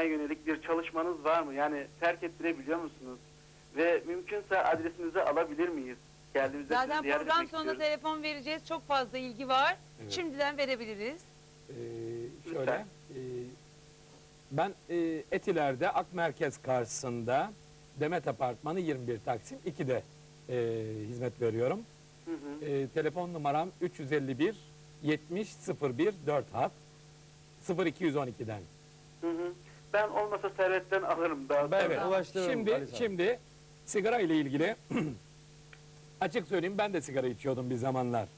bırakmaya yönelik bir çalışmanız var mı? Yani terk ettirebiliyor musunuz? Ve mümkünse adresinizi alabilir miyiz? Geldiğimizde sizi Zaten ziyaret program sonunda istiyoruz. telefon vereceğiz. Çok fazla ilgi var. Evet. Şimdiden verebiliriz. Ee, Lütfen. şöyle, e, ben e, Etiler'de Ak Merkez karşısında Demet Apartmanı 21 Taksim 2'de e, hizmet veriyorum. Hı hı. E, telefon numaram 351 70 01 4 hat 0212'den. Hı hı. Ben olmasa servetten alırım daha Ben sonra. Evet. ulaştırırım Şimdi Ali şimdi sigara ile ilgili açık söyleyeyim ben de sigara içiyordum bir zamanlar.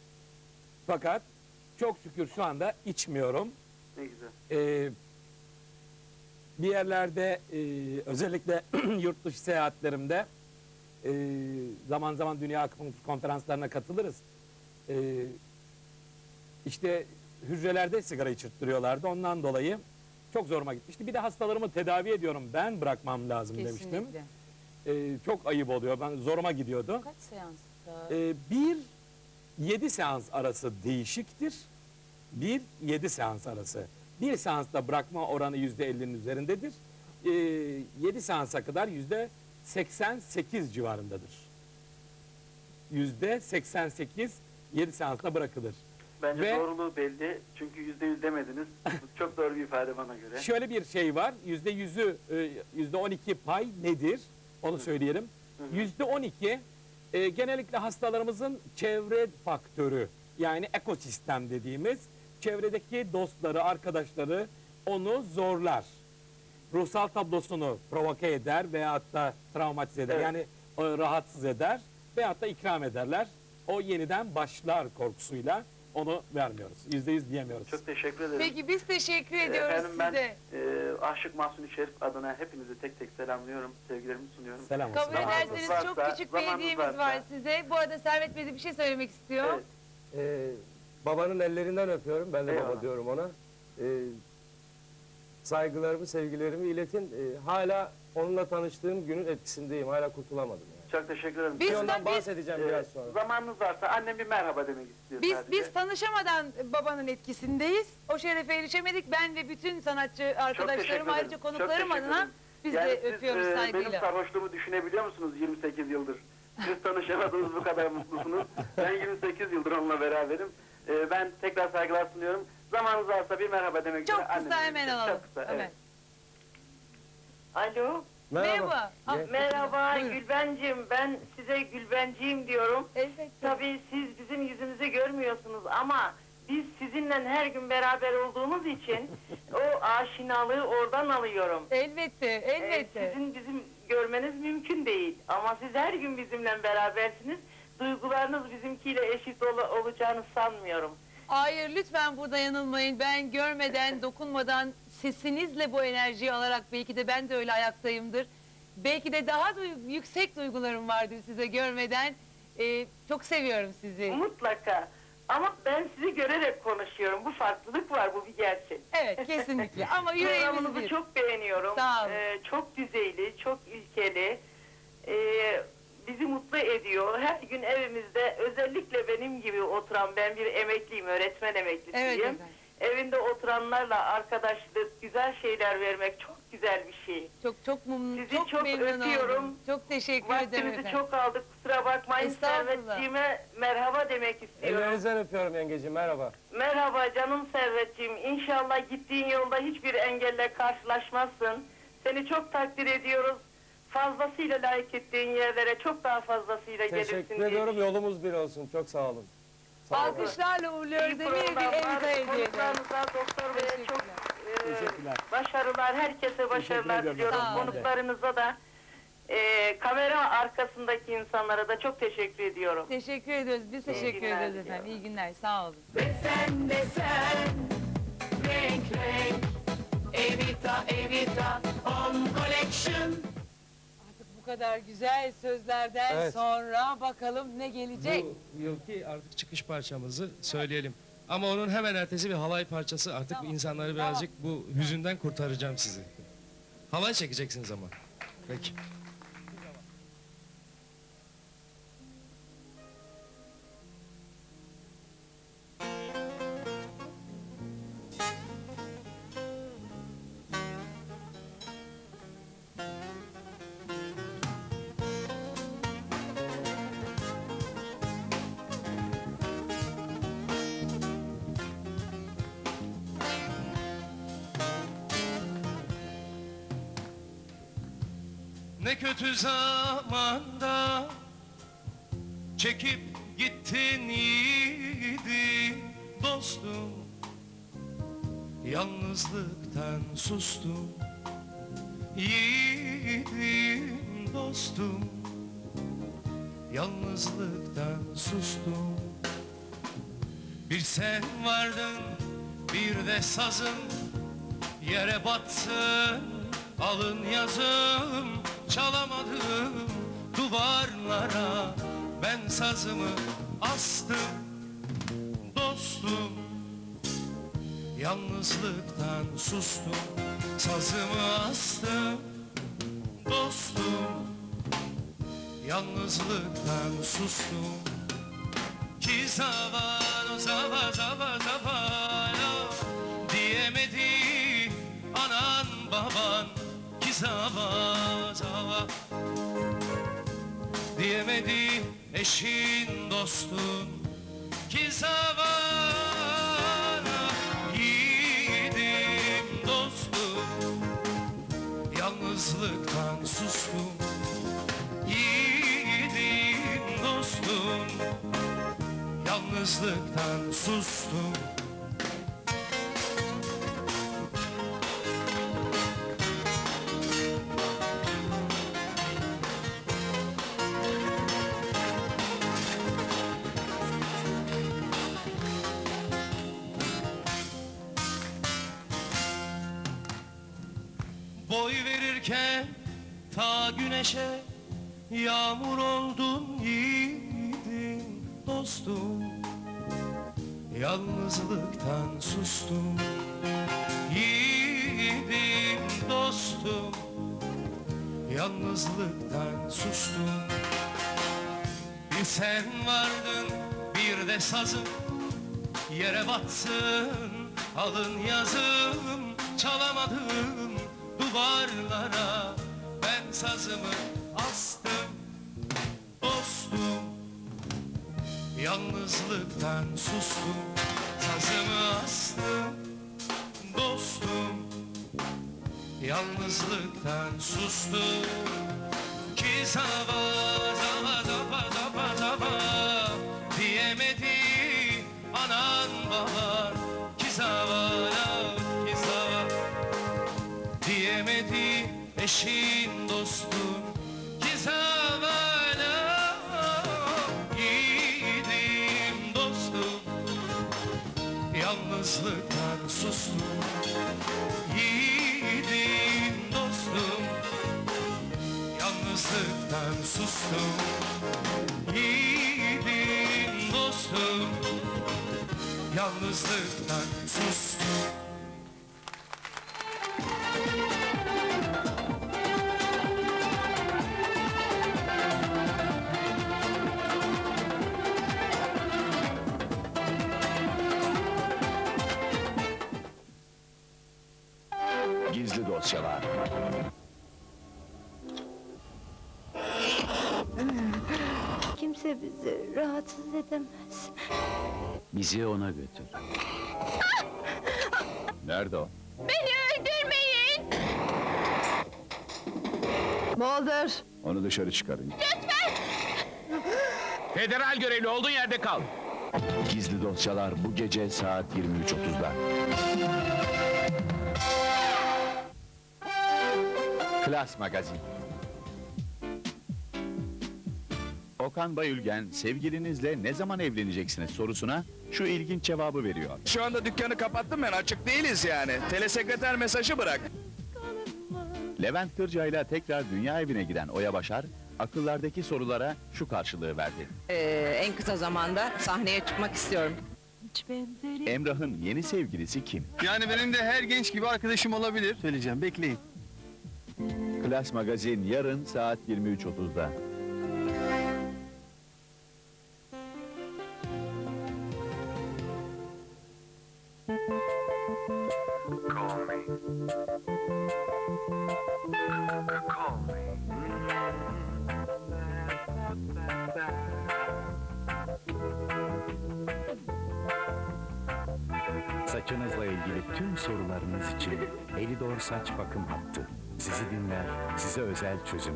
Fakat çok şükür şu anda içmiyorum. Ne güzel. Ee, bir yerlerde e, özellikle yurt dışı seyahatlerimde e, zaman zaman dünya Akupunktur konferanslarına katılırız. E, işte hücrelerde sigara içirttiriyorlardı. Ondan dolayı çok zoruma gitmişti. Bir de hastalarımı tedavi ediyorum. Ben bırakmam lazım demiştim. Kesinlikle. E, çok ayıp oluyor. Ben zoruma gidiyordu. Kaç seans daha? E, bir yedi seans arası değişiktir. Bir yedi seans arası. Bir seansta bırakma oranı yüzde ellinin üzerindedir. E, yedi seansa kadar yüzde seksen sekiz civarındadır. Yüzde seksen sekiz yedi seansta bırakılır. Bence Ve- doğruluğu belli. Çünkü yüzde yüz demediniz. Bu çok doğru bir ifade bana göre. Şöyle bir şey var. Yüzde yüzü, e, yüzde on iki pay nedir? Onu söyleyelim. Hı. Yüzde on iki e, genellikle hastalarımızın çevre faktörü yani ekosistem dediğimiz çevredeki dostları, arkadaşları onu zorlar. Ruhsal tablosunu provoke eder veyahut da travmatize eder. Evet. Yani e, rahatsız eder veyahut da ikram ederler. O yeniden başlar korkusuyla onu vermiyoruz. Yüzde yüz diyemiyoruz. Çok teşekkür ederim. Peki biz teşekkür ediyoruz Efendim ben size. e, Aşık Mahsuni Şerif adına hepinizi tek tek selamlıyorum. Sevgilerimi sunuyorum. Selam olsun. Kabul Zamanınız ederseniz varsa- çok küçük bir zamanınız hediyemiz varsa- var size. Bu arada Servet Bey de bir şey söylemek istiyor. Evet. Ee, babanın ellerinden öpüyorum. Ben de Eyvallah. baba diyorum ona. Ee, saygılarımı, sevgilerimi iletin. Ee, hala onunla tanıştığım günün etkisindeyim. Hala kurtulamadım. Yani. Çok teşekkür ederim. Biz- Bir ondan biz- bahsedeceğim Ee, biraz sonra. zamanınız varsa annem bir merhaba demek istiyor Biz sadece. biz tanışamadan babanın etkisindeyiz. O şerefe erişemedik. Ben ve bütün sanatçı teşekkür arkadaşlarım ayrıca ederim. konuklarım Çok teşekkür adına ederim. biz Yani de siz, öpüyoruz e, Benim saygıyla. sarhoşluğumu düşünebiliyor musunuz 28 yıldır? Siz tanışamadınız bu kadar mutlusunuz. Ben 28 yıldır onunla beraberim. Ee, ben tekrar saygılar sunuyorum. Zamanınız varsa bir merhaba demek Çok üzere kısa anneme hemen gideceğim. alalım. Çok kısa, Hemen. evet. Alo, Merhaba. Ah, merhaba Buyurun. Gülbencim. Ben size Gülbenciyim diyorum. Elbette. Tabii siz bizim yüzümüzü görmüyorsunuz ama biz sizinle her gün beraber olduğumuz için o aşinalığı oradan alıyorum. Elbette, Ee, elbette. sizin bizim görmeniz mümkün değil ama siz her gün bizimle berabersiniz. Duygularınız bizimkiyle eşit ol- olacağını sanmıyorum. Hayır lütfen burada yanılmayın. Ben görmeden, dokunmadan sesinizle bu enerjiyi alarak belki de ben de öyle ayaktayımdır. Belki de daha duy- yüksek duygularım vardır size görmeden. Ee, çok seviyorum sizi. Mutlaka. Ama ben sizi görerek konuşuyorum. Bu farklılık var, bu bir gerçek. Evet kesinlikle ama yüreğimiz Programınızı bir. çok beğeniyorum. Sağ olun. Ee, çok düzeyli, çok ilkeli. Ee, bizi mutlu ediyor. Her gün evimizde özellikle benim gibi oturan, ben bir emekliyim, öğretmen emeklisiyim. Evet efendim. Evinde oturanlarla arkadaşlık, güzel şeyler vermek çok güzel bir şey. Çok çok memnun, Sizi çok, çok memnun öpüyorum. oldum. Çok teşekkür ederim Vaktinizi efendim. çok aldık, kusura bakmayın. Estağfurullah. Servetciğime merhaba demek istiyorum. Ellerinizden öpüyorum yengeciğim. Merhaba. Merhaba canım Servetciğim. İnşallah gittiğin yolda hiçbir engelle karşılaşmazsın. Seni çok takdir ediyoruz. Fazlasıyla layık ettiğin yerlere çok daha fazlasıyla gelirsin Teşekkür diye ediyorum. Yolumuz bir olsun. Çok sağ olun. Alkışlarla uğurluyoruz. İyi Eminim bir elinize hediye ederim. konuklarınıza, doktor beye çok e, Teşekkürler. başarılar, herkese başarılar ediyorum. diliyorum. Sağ olun. Konuklarınıza da e, kamera arkasındaki insanlara da çok teşekkür ediyorum. Teşekkür ediyoruz. Biz teşekkür günler ediyoruz efendim. İyi günler. Sağ olun. Sen de sen kadar güzel sözlerden Evet. sonra bakalım ne gelecek. Bu yılki artık çıkış parçamızı söyleyelim. Ama onun hemen ertesi bir halay parçası artık Tamam, insanları birazcık bu hüzünden kurtaracağım sizi. Halay çekeceksiniz ama. Peki. Ne kötü zamanda Çekip gittin yiğidim dostum. Yalnızlıktan sustum Yiğidim dostum. Yalnızlıktan sustum. Bir sen vardın bir de sazın Yere battın alın yazım Çalamadım duvarlara. Ben sazımı astım dostum. Yalnızlıktan sustum Sazımı astım dostum. Yalnızlıktan sustum. Ki zavano zava zava eşin dostun Ki zavana yiğidim dostum Yalnızlıktan sustum. Yiğidim dostum Yalnızlıktan sustum güneşe Yağmur oldun yiğidim dostum. Yalnızlıktan sustum Yiğidim dostum. Yalnızlıktan sustum. Bir sen vardın bir de sazım. Yere batsın alın yazım. Çalamadım duvarlara sazımı astım dostum. Yalnızlıktan sustum Sazımı astım dostum. Yalnızlıktan sustum. Ki zava zava zava zava zava Diyemedi anan baban. Ki zava Diyemedi eşin Yalnızlıktan sustum. Yiğidim dostum. Yalnızlıktan sustum. Yiğidim dostum. Yalnızlıktan sustum Bizi ona götür. Nerede o? Beni öldürmeyin! Mulder! Onu dışarı çıkarın. Federal görevli olduğun yerde kal. Gizli dosyalar bu gece saat 23.30'da. Klas Magazin. Okan Bayülgen, sevgilinizle ne zaman evleneceksiniz sorusuna şu ilginç cevabı veriyor. Şu anda dükkanı kapattım ben açık değiliz yani. Telesekreter mesajı bırak. Levent Kırca ile tekrar dünya evine giden Oya Başar, akıllardaki sorulara şu karşılığı verdi. Ee, en kısa zamanda sahneye çıkmak istiyorum. Emrah'ın yeni sevgilisi kim? Yani benim de her genç gibi arkadaşım olabilir. Söyleyeceğim bekleyin. Klas Magazin yarın saat 23.30'da.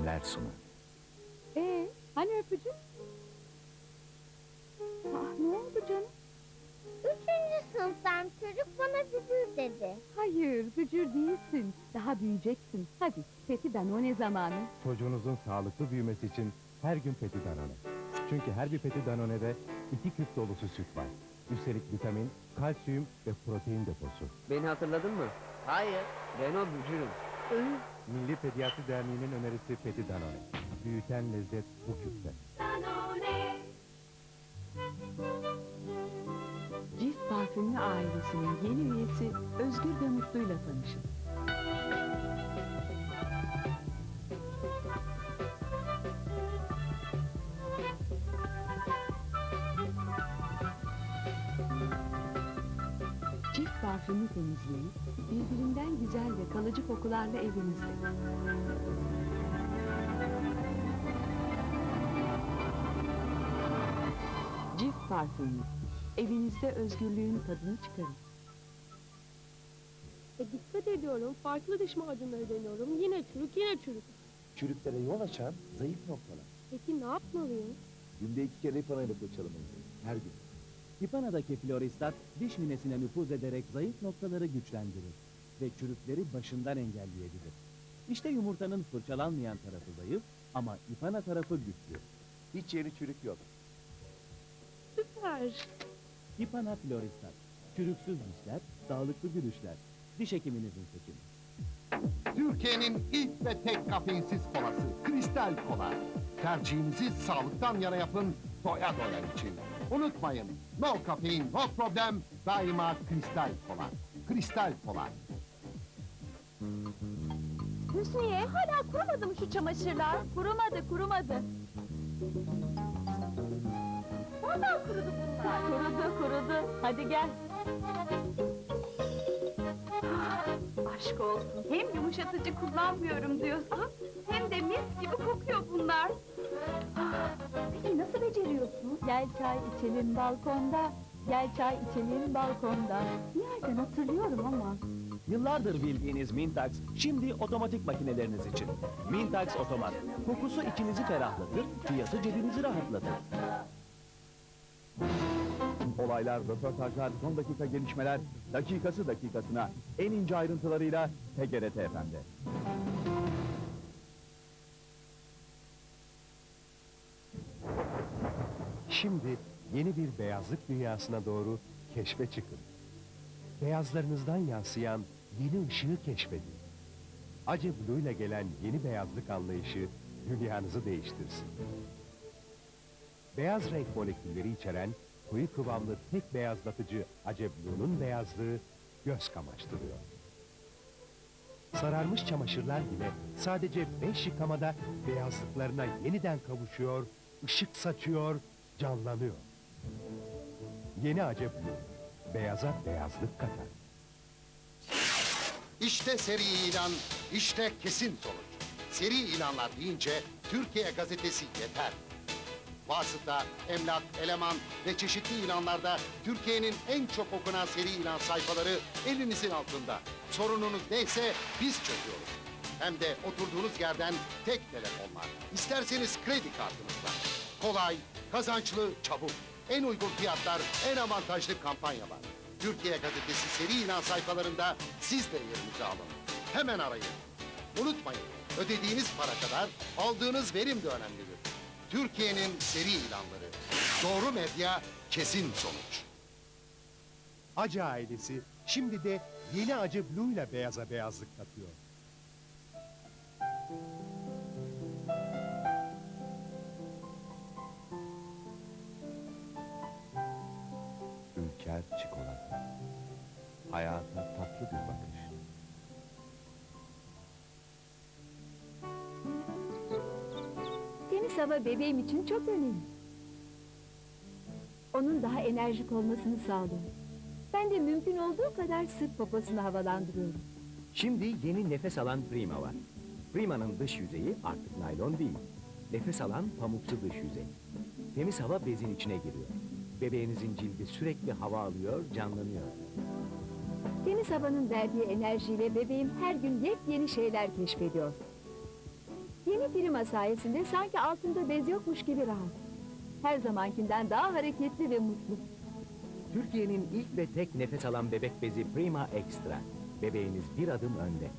çözümler sunar. Ee, hani öpücük? Ah, ne oldu canım? Üçüncü sınıftan çocuk bana büdür dedi. Hayır, bücür değilsin. Daha büyüyeceksin. Hadi, Fethi Danone zamanı. Çocuğunuzun sağlıklı büyümesi için her gün Petit Danone. Çünkü her bir Petit Danone'de iki küp dolusu süt var. Üstelik vitamin, kalsiyum ve protein deposu. Beni hatırladın mı? Hayır. Ben o bücürüm. Milli Pediatri Derneği'nin önerisi Petit Danone. Büyüten lezzet bu küpte. Cilt parfümlü ailesinin yeni üyesi Özgür ve Mutlu'yla tanışın. Parfümü temizliği, birbirinden güzel ve kalıcı kokularla evinizde. Cilt parfümü, evinizde özgürlüğün tadını çıkarın. E dikkat ediyorum. Farklı diş macunları deniyorum. Yine çürük, yine çürük. Çürüklere yol açan zayıf noktalar. Peki ne yapmalıyım? Günde iki kere ipanayla fırçalamayın. Her gün. Hipana'daki floristat diş minesine nüfuz ederek zayıf noktaları güçlendirir ve çürükleri başından engelleyebilir. İşte yumurtanın fırçalanmayan tarafı zayıf ama Hipana tarafı güçlü. Hiç yeri çürük yok. Süper. Hipana floristat. Çürüksüz dişler, sağlıklı gülüşler. Diş hekiminizin seçimi. Türkiye'nin ilk ve tek kafeinsiz kolası Kristal Kola. Tercihinizi sağlıktan yana yapın doya doya için. Unutmayın no kafein no problem daima Kristal Kola. Kristal Kola. Hüsniye, hala kurumadı mı şu çamaşırlar? Kurumadı, kurumadı. Vallahi kurudu bunlar. Kurudu, kurudu. Hadi gel. Aşk olsun. Hem yumuşatıcı kullanmıyorum diyorsun, hem de mis gibi kokuyor bunlar. Nasıl beceriyorsun? Gel çay içelim balkonda. Gel çay içelim balkonda. Nereden hatırlıyorum ama. Yıllardır bildiğiniz Mintax şimdi otomatik makineleriniz için. Mintax Otomat. Kokusu içinizi ferahlatır, fiyatı cebinizi rahatlatır. Olaylar, röportajlar, son dakika gelişmeler, dakikası dakikasına en ince ayrıntılarıyla TGRT FM'de. Şimdi yeni bir beyazlık dünyasına doğru keşfe çıkın. Beyazlarınızdan yansıyan yeni ışığı keşfedin. Ace Blue ile gelen yeni beyazlık anlayışı dünyanızı değiştirsin. Beyaz renk molekülleri içeren koyu kıvamlı tek beyazlatıcı Ace Blue'nun beyazlığı göz kamaştırıyor. Sararmış çamaşırlar bile sadece beş yıkamada beyazlıklarına yeniden kavuşuyor, ışık saçıyor, canlanıyor. Yeni Ace Blue, beyaza beyazlık katar. İşte seri ilan, işte kesin sonuç. Seri ilanlar deyince Türkiye gazetesi yeter. Vasıta, emlak, eleman ve çeşitli ilanlarda Türkiye'nin en çok okunan seri ilan sayfaları elinizin altında. Sorununuz neyse biz çözüyoruz. Hem de oturduğunuz yerden tek telefonla. İsterseniz kredi kartınızla. Kolay, kazançlı, çabuk. En uygun fiyatlar, en avantajlı kampanyalar. Türkiye Gazetesi seri ilan sayfalarında siz de yerinizi alın. Hemen arayın. Unutmayın, ödediğiniz para kadar aldığınız verim de önemlidir. Türkiye'nin seri ilanları. Doğru medya, kesin sonuç. Acı ailesi şimdi de yeni Acı Blue ile beyaza beyazlık katıyor. Ülker çikolata. Hayata tatlı bir bakış. Temiz hava bebeğim için çok önemli. Onun daha enerjik olmasını sağlıyor. Ben de mümkün olduğu kadar sık poposunu havalandırıyorum. Şimdi yeni nefes alan Prima var. Prima'nın dış yüzeyi artık naylon değil. Nefes alan pamuksu dış yüzey. Temiz hava bezin içine giriyor. Bebeğinizin cildi sürekli hava alıyor, canlanıyor. Temiz havanın verdiği enerjiyle bebeğim her gün yepyeni şeyler keşfediyor. Yeni klima sayesinde sanki altında bez yokmuş gibi rahat. Her zamankinden daha hareketli ve mutlu. Türkiye'nin ilk ve tek nefes alan bebek bezi Prima Extra. Bebeğiniz bir adım önde.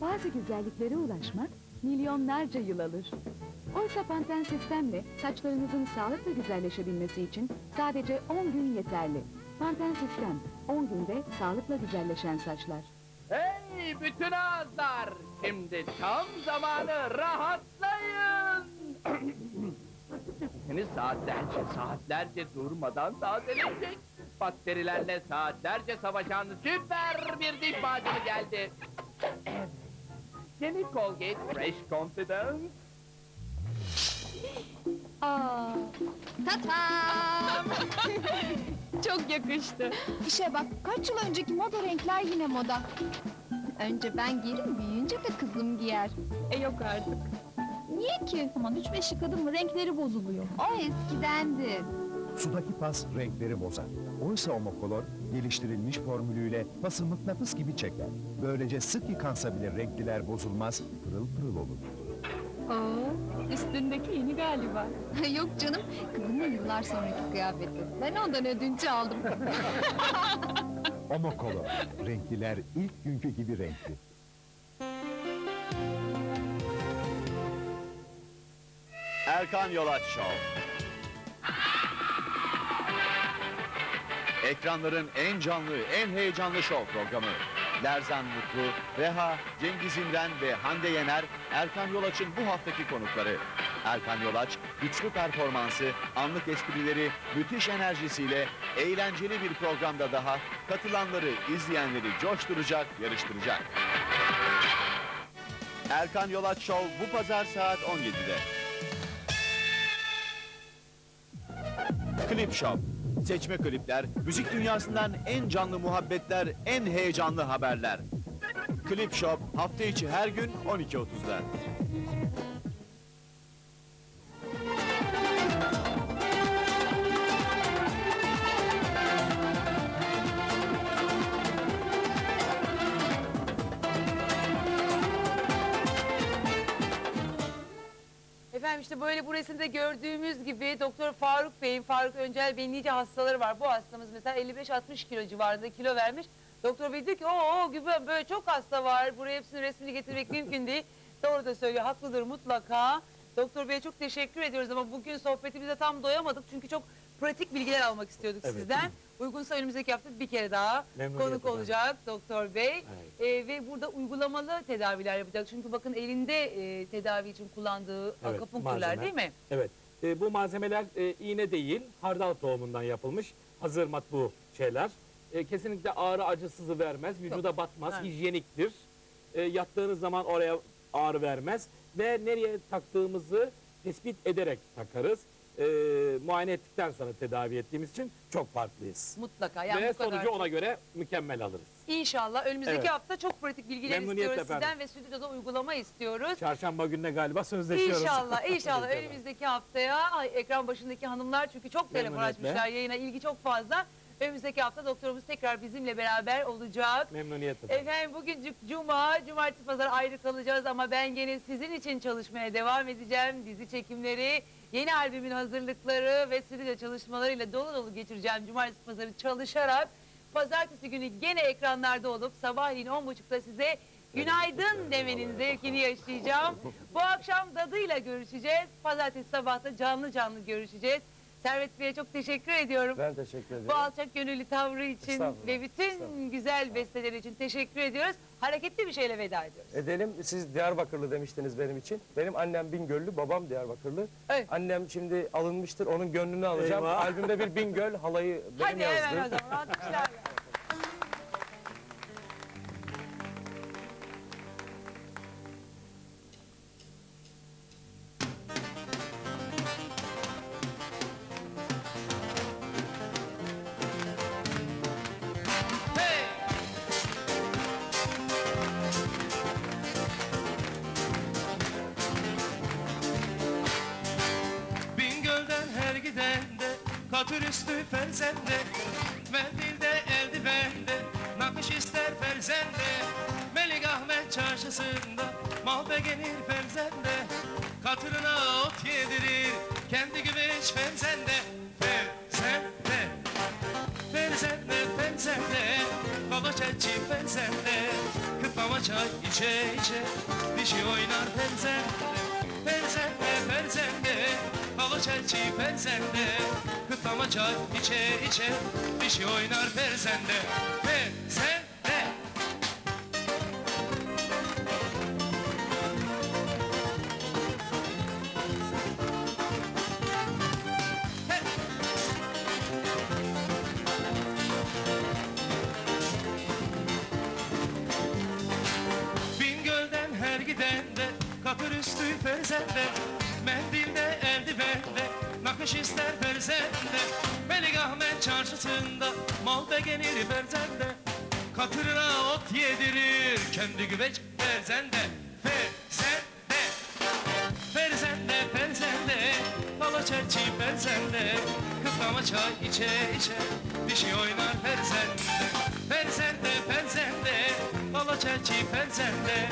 Bazı güzelliklere ulaşmak milyonlarca yıl alır. Oysa Panten sistemle saçlarınızın sağlıkla güzelleşebilmesi için sadece 10 gün yeterli. Panten sistem 10 günde sağlıkla güzelleşen saçlar. Hey bütün ağızlar! Şimdi tam zamanı rahatlayın! Seni saatlerce saatlerce durmadan tazelenecek. Bakterilerle saatlerce savaşan süper bir diş macunu geldi. Yeni Colgate Fresh Confidence. Aa, tatam! Çok yakıştı. İşe bak, kaç yıl önceki moda renkler yine moda. Önce ben giyerim, büyüyünce de kızım giyer. E yok artık. Niye ki? Aman üç beş yıkadım mı renkleri bozuluyor. O eskidendi. Sudaki pas renkleri bozar. Oysa Omokolor geliştirilmiş formülüyle pası mıknatıs gibi çeker. Böylece sık yıkansa bile renkliler bozulmaz, pırıl pırıl olur. Oo, üstündeki yeni galiba. yok canım, kızımın yıllar sonraki kıyafeti. Ben ondan ödünç aldım. Omokolor, renkliler ilk günkü gibi renkli. Erkan Yolaç Show. Ekranların en canlı, en heyecanlı şov programı. Lerzan Mutlu, Reha, Cengiz İmren ve Hande Yener, Erkan Yolaç'ın bu haftaki konukları. Erkan Yolaç, güçlü performansı, anlık esprileri, müthiş enerjisiyle eğlenceli bir programda daha katılanları, izleyenleri coşturacak, yarıştıracak. Erkan Yolaç Show bu pazar saat 17'de. Klip Shop. Seçme klipler, müzik dünyasından en canlı muhabbetler, en heyecanlı haberler. Klip Shop hafta içi her gün 12.30'da. işte böyle bu resimde gördüğümüz gibi Doktor Faruk Bey'in, Faruk Öncel Bey'in nice hastaları var. Bu hastamız mesela 55-60 kilo civarında kilo vermiş. Doktor Bey diyor ki o gibi böyle çok hasta var. Buraya hepsinin resmini getirmek mümkün değil. Doğru da söylüyor, haklıdır mutlaka. Doktor Bey'e çok teşekkür ediyoruz ama bugün sohbetimize tam doyamadık. Çünkü çok pratik bilgiler almak istiyorduk Evet. sizden. Uygunsa önümüzdeki hafta bir kere daha konuk olacak Doktor Bey. Ee, ve burada uygulamalı tedaviler yapacak. Çünkü bakın elinde e, tedavi için kullandığı Evet, akupunkturlar malzeme. değil mi? Evet. E, bu malzemeler e, iğne değil, hardal tohumundan yapılmış hazır matbu şeyler. E, kesinlikle ağrı acısızı vermez, vücuda batmaz, Evet. hijyeniktir. E, yattığınız zaman oraya ağrı vermez ve nereye taktığımızı tespit ederek takarız. E, muayene ettikten sonra tedavi ettiğimiz için çok farklıyız. Mutlaka. Yani ve bu kadar sonucu ona göre mükemmel alırız. İnşallah önümüzdeki Evet. hafta çok pratik bilgiler Memnuniyetle istiyoruz efendim. sizden ve stüdyoda uygulama istiyoruz. Çarşamba gününe galiba sözleşiyoruz. İnşallah, inşallah önümüzdeki haftaya ay, ekran başındaki hanımlar çünkü çok telefon Memnuniyetle. açmışlar yayına ilgi çok fazla. Önümüzdeki hafta doktorumuz tekrar bizimle beraber olacak. Memnuniyetle. Efendim bugün cu- cuma, cumartesi pazar ayrı kalacağız ama ben gene sizin için çalışmaya devam edeceğim. Dizi çekimleri, yeni albümün hazırlıkları ve stüdyo çalışmalarıyla dolu dolu geçireceğim cumartesi pazarı çalışarak. Pazartesi günü gene ekranlarda olup sabahleyin 10.30'da size günaydın demenin zevkini yaşayacağım. Bu akşam Dadı'yla görüşeceğiz. Pazartesi sabahta canlı canlı görüşeceğiz. Servet Bey'e çok teşekkür ediyorum. Ben teşekkür ederim. Bu alçak gönüllü tavrı için Estağfurullah, ve bütün güzel besteler için teşekkür ediyoruz. Hareketli bir şeyle veda ediyoruz. Edelim. Siz Diyarbakırlı demiştiniz benim için. Benim annem Bingöllü, babam Diyarbakırlı. Annem şimdi alınmıştır, onun gönlünü alacağım. Eyvah. Albümde bir Bingöl halayı benim Hadi yazdım. hemen o zaman alkışlar. Katır üstü ferzende Mendilde eldivende Nakış ister ferzende Melik Ahmet çarşısında Mal beğenir ferzende Katırına ot yedirir Kendi güveç ferzende Ferzende Ferzende ferzende Baba çelçi ferzende Kıtlama çay içe içe Dişi oynar ferzende Ferzende ferzende Baba çelçi ferzende Kıtlama çay içe içe Dişi oynar ferzende Ferzende Bingöl'den her gidende Katır üstü ferzende Mendilde eldivende Nakış ister Çarşısında Mal beğenir ferzende Katırına ot yedirir Kendi güveç ferzende Ferzende Ferzende ferzende Bala çelçi ferzende Kıtlama çay içe içe Dişi oynar ferzende Ferzende ferzende Bala çelçi ferzende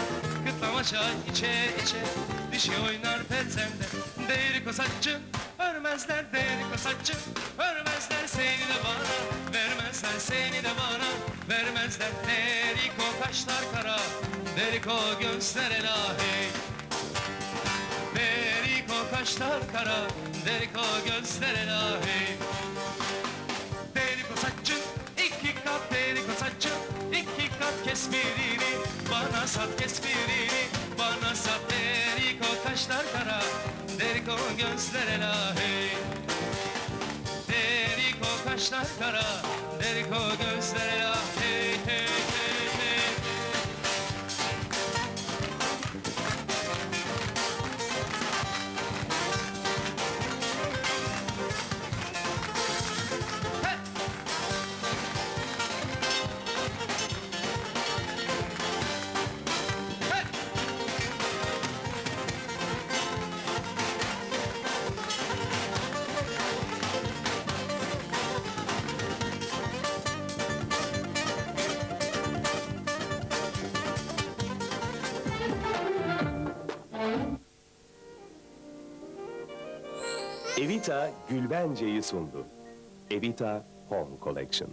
Kıtlama çay içe içe Dişi oynar ferzende Değeri kosatçı Örmezler değeri kosatçı Örmezler seni de bana Vermezler seni de bana. Vermezler Deriko kaşlar kara Deriko gözler elahi. Deriko kaşlar kara Deriko gözler elahi. Deriko saçın iki kat Deriko saçın iki kat kes birini Bana sat kes birini Bana sat Deriko kaşlar kara Deriko gözler elahi Deriko kaşlar kara Deriko gözler elahi Evita Gülbence'yi sundu. Evita Home Collection.